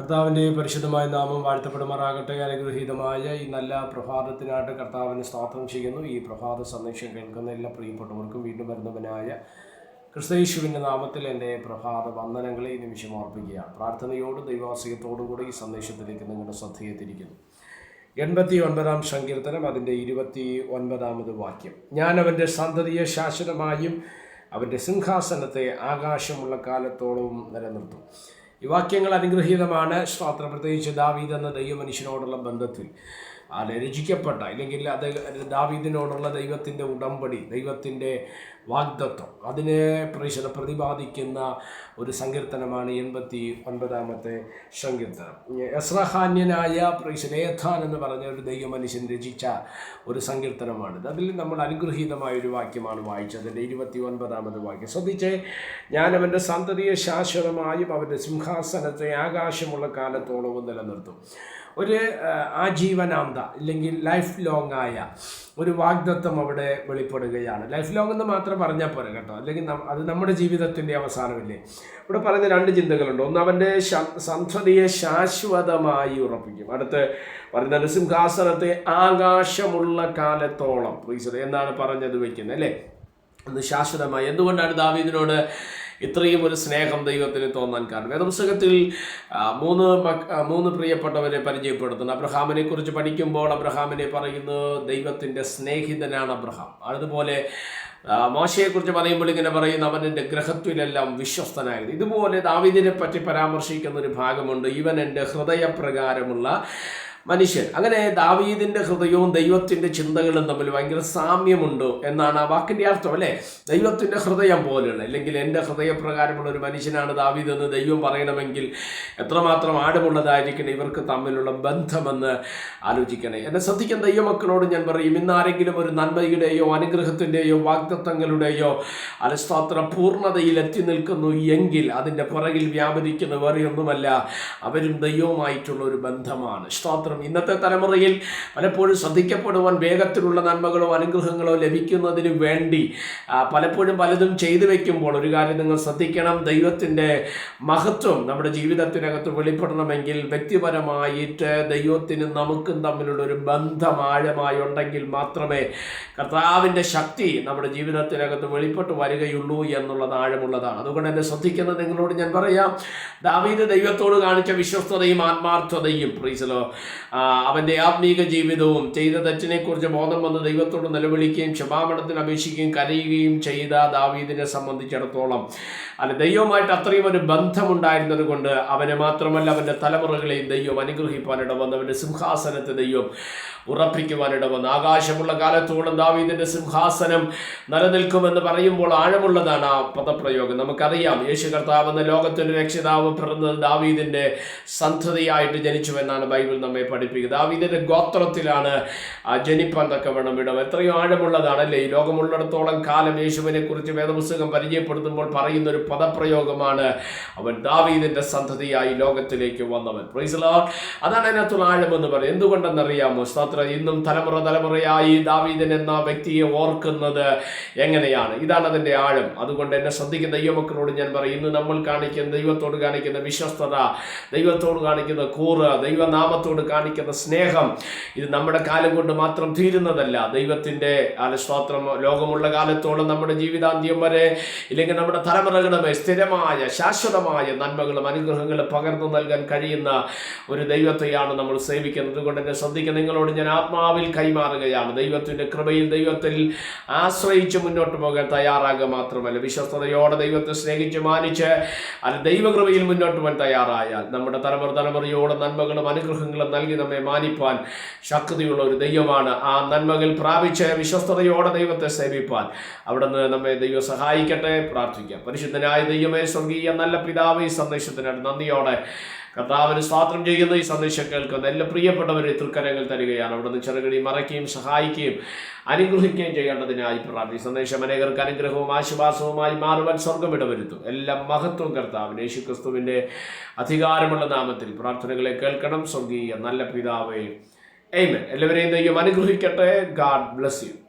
കർത്താവിന്റെ പരിശുദ്ധമായ നാമം വാഴ്ത്തപ്പെടുമാറാകട്ടെ. അനുഗ്രഹീതമായ ഈ നല്ല പ്രഭാതത്തിനായിട്ട് കർത്താവിന് സ്തോത്രം ചെയ്യുന്നു. ഈ പ്രഭാത സന്ദേശം കേൾക്കുന്ന എല്ലാ പ്രിയപ്പെട്ടവർക്കും വീണ്ടും വരുന്നവനായ ക്രിസ്തയേശുവിന്റെ നാമത്തിൽ എന്റെ പ്രഭാത വന്ദനങ്ങളെ ഈ നിമിഷം ഓർപ്പിക്കുകയാണ്. പ്രാർത്ഥനയോടും ദൈവാസികത്തോടും കൂടി ഈ സന്ദേശത്തിലേക്ക് നിങ്ങളുടെ ശ്രദ്ധയെ തിരിക്കുന്നു. എൺപത്തി ഒൻപതാം സങ്കീർത്തനം അതിന്റെ ഇരുപത്തി ഒൻപതാമത് വാക്യം. ഞാൻ അവന്റെ സന്തതിയെ ശാശ്വതമായും അവന്റെ സിംഹാസനത്തെ ആകാശമുള്ള കാലത്തോളവും നിലനിർത്തും. ഈ വാക്യങ്ങൾ അനുഗ്രഹീതമാണ്. സ്തോത്രം പ്രത്യേകിച്ച് ദാവീദ് എന്ന ദൈവമനുഷ്യനോടുള്ള ബന്ധത്തിൽ. അത് രചിക്കപ്പെട്ട അല്ലെങ്കിൽ അത് ദാവീദിനോടുള്ള ദൈവത്തിന്റെ ഉടമ്പടി ദൈവത്തിന്റെ വാഗ്ദത്വം അതിനെ പ്രശ്ന പ്രതിപാദിക്കുന്ന ഒരു സങ്കീർത്തനമാണ് എൺപത്തി ഒൻപതാമത്തെ സങ്കീർത്തനം എസ്രഹാന്യനായ ഏഥാൻ എന്ന് പറഞ്ഞ ഒരു ദൈവമനുഷ്യൻ രചിച്ച ഒരു സങ്കീർത്തനമാണിത്. അതിൽ നമ്മൾ അനുഗ്രഹീതമായ ഒരു വാക്യമാണ് വായിച്ചത്. അതിന്റെ ഇരുപത്തി ഒൻപതാമത് വാക്യം. ശ്രദ്ധിച്ച് ഞാൻ അവന്റെ സന്തതിയെ ശാശ്വതമായും അവന്റെ സിംഹാസനത്തെ ആകാശമുള്ള കാലത്തോളവും നിലനിർത്തും. ഒരു ആജീവനാന്ത ഇല്ലെങ്കിൽ ലൈഫ് ലോങ് ആയ ഒരു വാഗ്ദത്വം അവിടെ വെളിപ്പെടുകയാണ്. ലൈഫ് ലോങ് എന്ന് മാത്രം പറഞ്ഞാൽ പോരെ കേട്ടോ. അല്ലെങ്കിൽ അത് നമ്മുടെ ജീവിതത്തിന്റെ അവസാനമില്ലേ? ഇവിടെ പറയുന്ന രണ്ട് ചിന്തകളുണ്ട്. ഒന്ന് അവന്റെ സന്ധതിയെ ശാശ്വതമായി ഉറപ്പിക്കും. അടുത്ത് പറയുന്ന സിംഹാസനത്തെ ആകാശമുള്ള കാലത്തോളം പ്ലീസ് എന്നാണ് പറഞ്ഞത് വയ്ക്കുന്നത് അല്ലേ? അത് ശാശ്വതമായി. എന്തുകൊണ്ടാണ് ദാവീദിനോട് ഇത്രയും ഒരു സ്നേഹം ദൈവത്തിന് തോന്നാൻ കാരണം? വേദപുസ്തകത്തിൽ മൂന്ന് മൂന്ന് പ്രിയപ്പെട്ടവരെ പരിചയപ്പെടുത്തുന്നു. അബ്രഹാമിനെ കുറിച്ച് പഠിക്കുമ്പോൾ അബ്രഹാമിനെ പറയുന്നു ദൈവത്തിന്റെ സ്നേഹിതനാണ് അബ്രഹാം. അതുപോലെ മോശയെക്കുറിച്ച് പറയുമ്പോൾ ഇങ്ങനെ പറയുന്നു അവനെന്റെ ഗ്രഹത്തിലെല്ലാം വിശ്വസ്തനായിരുന്നു. ഇതുപോലെ ദാവിദിനെ പറ്റി പരാമർശിക്കുന്ന ഒരു ഭാഗമുണ്ട്. ഇവൻ എന്റെ ഹൃദയപ്രകാരമുള്ള മനുഷ്യൻ. അങ്ങനെ ദാവീദിന്റെ ഹൃദയവും ദൈവത്തിന്റെ ചിന്തകളും തമ്മിൽ ഭയങ്കര സാമ്യമുണ്ട് എന്നാണ് ആ വാക്കിന്റെ അർത്ഥം അല്ലേ? ദൈവത്തിന്റെ ഹൃദയം പോലെയുള്ള അല്ലെങ്കിൽ എന്റെ ഹൃദയപ്രകാരമുള്ള ഒരു മനുഷ്യനാണ് ദാവീദ് എന്ന് ദൈവം പറയണമെങ്കിൽ എത്രമാത്രം ആഴമുള്ളതായിരിക്കണം ഇവർക്ക് തമ്മിലുള്ള ബന്ധമെന്ന് ആലോചിക്കണേ. എന്നെ ശ്രദ്ധിക്കുന്ന ദൈവമക്കളോട് ഞാൻ പറയും ഇന്നാരെങ്കിലും ഒരു നന്മയുടെയോ അനുഗ്രഹത്തിന്റെയോ വാഗ്ദത്തങ്ങളുടെയോ അലസ്തോത്ര പൂർണതയിൽ എത്തി നിൽക്കുന്നു എങ്കിൽ അതിന്റെ പുറകിൽ വ്യാപരിക്കുന്ന വേറെ ഒന്നുമല്ല അവരും ദൈവമായിട്ടുള്ള ഒരു ബന്ധമാണ്. സ്തോത്രം. ഇന്നത്തെ തലമുറയിൽ പലപ്പോഴും ശ്രദ്ധിക്കപ്പെടുവാൻ വേഗത്തിലുള്ള നന്മകളോ അനുഗ്രഹങ്ങളോ ലഭിക്കുന്നതിന് വേണ്ടി പലപ്പോഴും പലതും ചെയ്തു വെക്കുമ്പോൾ ഒരു കാര്യം നിങ്ങൾ ശ്രദ്ധിക്കണം. ദൈവത്തിന്റെ മഹത്വം നമ്മുടെ ജീവിതത്തിനകത്ത് വെളിപ്പെടണമെങ്കിൽ വ്യക്തിപരമായിട്ട് ദൈവത്തിനും നമുക്കും തമ്മിലുള്ള ഒരു ബന്ധം ആഴമായി ഉണ്ടെങ്കിൽ മാത്രമേ കർത്താവിന്റെ ശക്തി നമ്മുടെ ജീവിതത്തിനകത്ത് വെളിപ്പെട്ട് വരികയുള്ളൂ എന്നുള്ളത് ആഴമുള്ളതാണ്. അതുകൊണ്ട് എന്നെ ശ്രദ്ധിക്കുന്ന നിങ്ങളോട് ഞാൻ പറയാം. ദാവീദ് ദൈവത്തോട് കാണിച്ച വിശ്വസ്തതയും ആത്മാർത്ഥതയും പ്രീസലോ അവന്റെ ആത്മീക ജീവിതവും ചെയ്ത തെറ്റിനെക്കുറിച്ച് ബോധം വന്ന് ദൈവത്തോട് നിലവിളിക്കുകയും ക്ഷമാപണത്തിന് അപേക്ഷിക്കുകയും കരയുകയും ചെയ്ത ദാവീദിനെ സംബന്ധിച്ചിടത്തോളം. അല്ല ദൈവമായിട്ട് അത്രയും ഒരു ബന്ധമുണ്ടായിരുന്നത് കൊണ്ട് അവനെ മാത്രമല്ല അവന്റെ തലമുറകളെയും ദൈവം അനുഗ്രഹിപ്പാനിട വന്ന് അവന്റെ സിംഹാസനത്തെ ദൈവം ഉറപ്പിക്കുവാനിട വന്ന്. ആകാശമുള്ള കാലത്തോളം ദാവീദിന്റെ സിംഹാസനം നിലനിൽക്കുമെന്ന് പറയുമ്പോൾ ആഴമുള്ളതാണ് ആ പദപ്രയോഗം. നമുക്കറിയാം യേശു കർത്താവ് എന്ന ലോകത്തിന്റെ രക്ഷിതാവ് പിറന്നത് ദാവീദിന്റെ സന്ധതയായിട്ട് ജനിച്ചുവെന്നാണ് ബൈബിൾ നമ്മെ പഠിപ്പിക്കുന്നത്. ദാവീദിന്റെ ഗോത്രത്തിലാണ് ജനിപ്പാൻ വേണം ഇടം എത്രയോ ആഴമുള്ളതാണ് അല്ലേ ഈ ലോകമുള്ളിടത്തോളം കാലം യേശുവിനെ കുറിച്ച് വേദപുസ്തകം പരിചയപ്പെടുത്തുമ്പോൾ പറയുന്ന ഒരു പദപ്രയോഗമാണ് അവൻ ദാവീദിന്റെ സന്തതിയായി ലോകത്തിലേക്ക് വന്നവൻ. ആഴം അതാണ് അതിനകത്തുള്ള ആഴമെന്ന് പറയും എന്തുകൊണ്ടെന്നറിയാമോ? സ്തോത്ര. ഇന്നും തലമുറ തലമുറയായി ദാവീദൻ എന്ന വ്യക്തിയെ ഓർക്കുന്നത് എങ്ങനെയാണ്? ഇതാണ് അതിന്റെ ആഴം. അതുകൊണ്ട് എന്നെ ശ്രദ്ധിക്കുന്ന ദൈവമക്കളോട് ഞാൻ പറയും ഇന്ന് നമ്മൾ കാണിക്കുന്ന ദൈവത്തോട് കാണിക്കുന്ന വിശ്വസ്തത ദൈവത്തോട് കാണിക്കുന്ന കൂറ് ദൈവനാമത്തോട് കാണിക്കുന്ന സ്നേഹം ഇത് നമ്മുടെ കാലം കൊണ്ട് മാത്രം തീരുന്നതല്ല. ദൈവത്തിന്റെ ആലസ്വാത്രം ലോകമുള്ള കാലത്തോളം നമ്മുടെ ജീവിതാന്ത്യം വരെ ഇല്ലെങ്കിൽ നമ്മുടെ തലമുറകളുടെ സ്ഥിരമായ ശാശ്വതമായ നന്മകളും അനുഗ്രഹങ്ങളും പകർന്നു നൽകാൻ കഴിയുന്ന ഒരു ദൈവത്തെയാണ് നമ്മൾ സേവിക്കുന്നത്. കൊണ്ട് എന്നെ ശ്രദ്ധിക്കുന്ന നിങ്ങളോട് ഞാൻ ആത്മാവിൽ കൈമാറുകയാണ്. ദൈവത്തിന്റെ കൃപയിൽ ദൈവത്തിൽ ആശ്രയിച്ച് മുന്നോട്ട് പോകാൻ തയ്യാറാകുക മാത്രമല്ല. വിശ്വസ്തയോടെ ദൈവത്തെ സ്നേഹിച്ച് മാനിച്ച് അത് ദൈവകൃപയിൽ മുന്നോട്ട് പോകാൻ തയ്യാറായാൽ നമ്മുടെ തലമുറ തലമുറയോടെ നന്മകളും അനുഗ്രഹങ്ങളും നൽകി നമ്മെ മാനിപ്പാൻ ശക്തിയുള്ള ഒരു ദൈവമാണ്. ആ നന്മകൾ പ്രാപിച്ച് വിശ്വസ്തയോടെ ദൈവത്തെ സേവിപ്പാൻ. അവിടുന്ന് നമ്മെ ദൈവം സഹായിക്കട്ടെ. പ്രാർത്ഥിക്കാം. പരിശുദ്ധനായ ദൈവമേ സ്വർഗീയ നല്ല പിതാവ് ഈ സന്ദേശത്തിനാണ് നന്ദിയോടെ കർത്താവിന് സ്വാതന്ത്ര്യം ചെയ്യുന്ന ഈ സന്ദേശം കേൾക്കുന്ന എല്ലാ പ്രിയപ്പെട്ടവരെ തൃക്കരങ്ങൾ തരികയാണ്. അവിടുന്ന് ചെറുകടി മറയ്ക്കുകയും സഹായിക്കുകയും അനുഗ്രഹിക്കുകയും ചെയ്യേണ്ടതിനായി പ്രാർത്ഥി സന്ദേശം അനേകർക്ക് അനുഗ്രഹവും ആശ്വാസവുമായി മാറുവാൻ സ്വർഗം ഇടവരുത്തും. എല്ലാ മഹത്വം കർത്താവിന് യേശു ക്രിസ്തുവിന്റെ അധികാരമുള്ള നാമത്തിൽ പ്രാർത്ഥനകളെ കേൾക്കണം. സ്വർഗീയ നല്ല പിതാവേ എയ്മൻ എല്ലാവരെയും ദൈവം അനുഗ്രഹിക്കട്ടെ. God bless you.